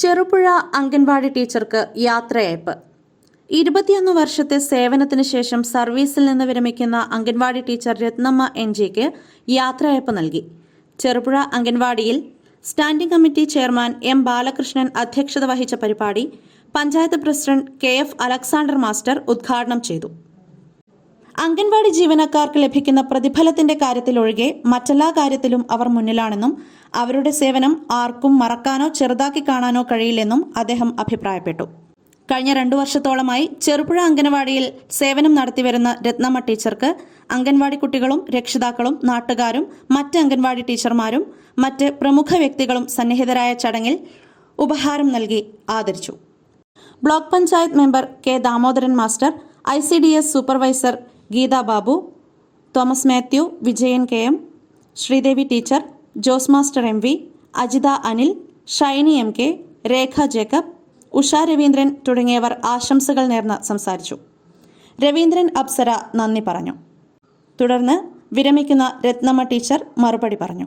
ചെറുപുഴ അംഗൻവാടി ടീച്ചർക്ക് യാത്രയയപ്പ്. ഇരുപത്തിയൊന്ന് വർഷത്തെ സേവനത്തിന് ശേഷം സർവീസിൽ നിന്ന് വിരമിക്കുന്ന അംഗൻവാടി ടീച്ചർ രത്നമ്മ എൻ ജിക്ക് യാത്രയയപ്പ് നൽകി. Cherupuzha അംഗൻവാടിയിൽ standing committee chairman M Balakrishnan അധ്യക്ഷത വഹിച്ച പരിപാടി panchayat president K F Alexander master ഉദ്ഘാടനം ചെയ്തു. അംഗൻവാടി ജീവനക്കാർക്ക് ലഭിക്കുന്ന പ്രതിഫലത്തിന്റെ കാര്യത്തിലൊഴികെ മറ്റെല്ലാ കാര്യത്തിലും അവർ മുന്നിലാണെന്നും അവരുടെ സേവനം ആർക്കും മറക്കാനോ ചെറുതാക്കി കാണാനോ കഴിയില്ലെന്നും അദ്ദേഹം അഭിപ്രായപ്പെട്ടു. കഴിഞ്ഞ രണ്ടു വർഷത്തോളമായി ചെറുപുഴ അംഗനവാടിയിൽ സേവനം നടത്തിവരുന്ന രത്നമ്മ ടീച്ചർക്ക് അംഗൻവാടി കുട്ടികളും രക്ഷിതാക്കളും നാട്ടുകാരും മറ്റ് അംഗൻവാടി ടീച്ചർമാരും മറ്റ് പ്രമുഖ വ്യക്തികളും സന്നിഹിതരായ ചടങ്ങിൽ ഉപഹാരം നൽകി ആദരിച്ചു. Block panchayat member K Damodaran master I supervisor Geetha Babu Thomas Mathew Vijayan K M Sreedevi teacher Jose master M V Ajitha Anil Shiny M K Rekha Jacob Usha Raveendran തുടങ്ങിയവർ ആശംസകൾ നേർന്ന് സംസാരിച്ചു. രവീന്ദ്രൻ അപ്സര നന്ദി പറഞ്ഞു. തുടർന്ന് വിരമിക്കുന്ന രത്നമ്മ ടീച്ചർ മറുപടി പറഞ്ഞു.